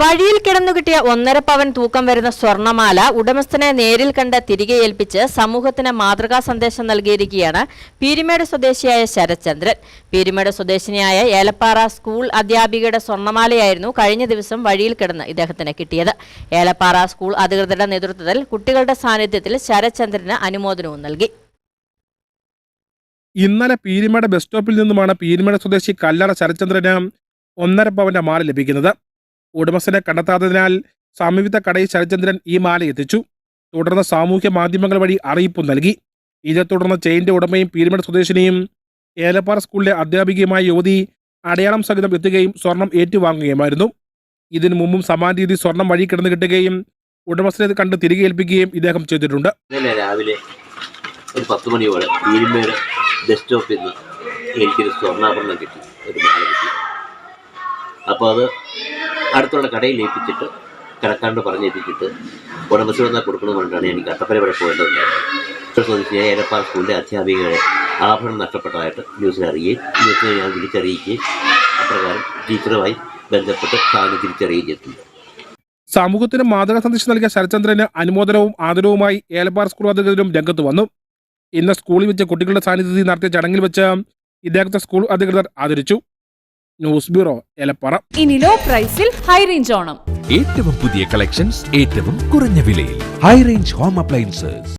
വഴിയിൽ കിടന്നുകിട്ടിയ ഒന്നര പവൻ തൂക്കം വരുന്ന സ്വർണമാല ഉടമസ്ഥനെ നേരിൽ കണ്ട് തിരികെ ഏൽപ്പിച്ച് സമൂഹത്തിന് മാതൃകാ സന്ദേശം നൽകിയിരിക്കുകയാണ് പീരിമേട് സ്വദേശിയായ ശരത്ചന്ദ്രൻ. പീരിമേട് സ്വദേശിനിയായ ഏലപ്പാറ സ്കൂൾ അധ്യാപികയുടെ സ്വർണമാലയായിരുന്നു കഴിഞ്ഞ ദിവസം വഴിയിൽ കിടന്ന് ഇദ്ദേഹത്തിന് കിട്ടിയത്. ഏലപ്പാറ സ്കൂൾ അധികൃതരുടെ നേതൃത്വത്തിൽ കുട്ടികളുടെ സാന്നിധ്യത്തിൽ ശരത്ചന്ദ്രന് അനുമോദനവും നൽകി. ഇന്നലെ പീരിമേട് ബസ് സ്റ്റോപ്പിൽ നിന്നുമാണ് പീരിമേട് സ്വദേശി കല്ലറ ശരത്ചന്ദ്രന് ഒന്നര പവന്റെ മാല ലഭിക്കുന്നത്. ഉടമസ്ഥനെ കണ്ടെത്താത്തതിനാൽ സമീപത്തെ കടയിൽ ശരചന്ദ്രൻ ഈ മാല എത്തിച്ചു. തുടർന്ന് സാമൂഹ്യ മാധ്യമങ്ങൾ വഴി അറിയിപ്പ് നൽകി. ഇതേ തുടർന്ന് ചെയിന്റെ ഉടമയും പീരുമേട് സ്വദേശിനിയും ഏലപ്പാറ സ്കൂളിലെ അധ്യാപികയുമായ യുവതി അടയാളം സഹിതം എത്തുകയും സ്വർണം ഏറ്റുവാങ്ങുകയുമായിരുന്നു. ഇതിനു മുമ്പും സമാന രീതി സ്വർണം വഴി കിടന്നു കിട്ടുകയും ഉടമസ്ഥനെ കണ്ട് തിരികെ ഏൽപ്പിക്കുകയും ഇദ്ദേഹം ചെയ്തിട്ടുണ്ട്. രാവിലെ ഒരു പത്ത് മണിയോടെ പീരുമേട് ബസ് സ്റ്റോപ്പിൽ നിന്ന് എനിക്കൊരു സ്വർണാഭരണം കിട്ടി ഒരു മാല കിട്ടി. അപ്പോൾ അത് അടുത്തുള്ള കടയിൽ ഏൽപ്പിച്ചിട്ട് കിടക്കാണ്ട് പറഞ്ഞേൽപ്പിച്ചിട്ട് ഉടമസ്ഥ വന്നാൽ കൊടുക്കണമെന്ന് കൊണ്ടാണ് എനിക്ക് അട്ടപ്പന വരെ പോകേണ്ടതുണ്ടായിരുന്നത്. സ്വദേശിയായ ഏലപ്പാറ സ്കൂളിലെ അധ്യാപികയുടെ ആഭരണം നഷ്ടപ്പെട്ടതായിട്ട് ന്യൂസിൽ അറിയുകയും ന്യൂസിനെ ഞാൻ വിളിച്ചറിയിക്കുകയും അപ്രകാരം ടീച്ചറുമായി ബന്ധപ്പെട്ട് സാധനം തിരിച്ചറിയുകയും ചെയ്തിട്ടുണ്ട്. സമൂഹത്തിന് മാതൃക സന്ദേശം നൽകിയ ശരചന്ദ്രന് അനുമോദനവും ആദരവുമായി ഏലപ്പാറ സ്കൂൾ അധികൃതരും രംഗത്ത് വന്നു. ഇന്ന് സ്കൂളിൽ വെച്ച് കുട്ടികളുടെ സാന്നിധ്യത്തിൽ നടത്തിയ ചടങ്ങിൽ വെച്ച് ഇദ്ദേഹത്തെ സ്കൂൾ അധികൃതർ ആദരിച്ചു. ന്യൂസ് ബ്യൂറോ എലപ്പറ ഇനി ലോ പ്രൈസിൽ ഹൈ റേഞ്ച് ഓണം. ഏറ്റവും പുതിയ കളക്ഷൻസ് ഏറ്റവും കുറഞ്ഞ വിലയിൽ. High range home appliances.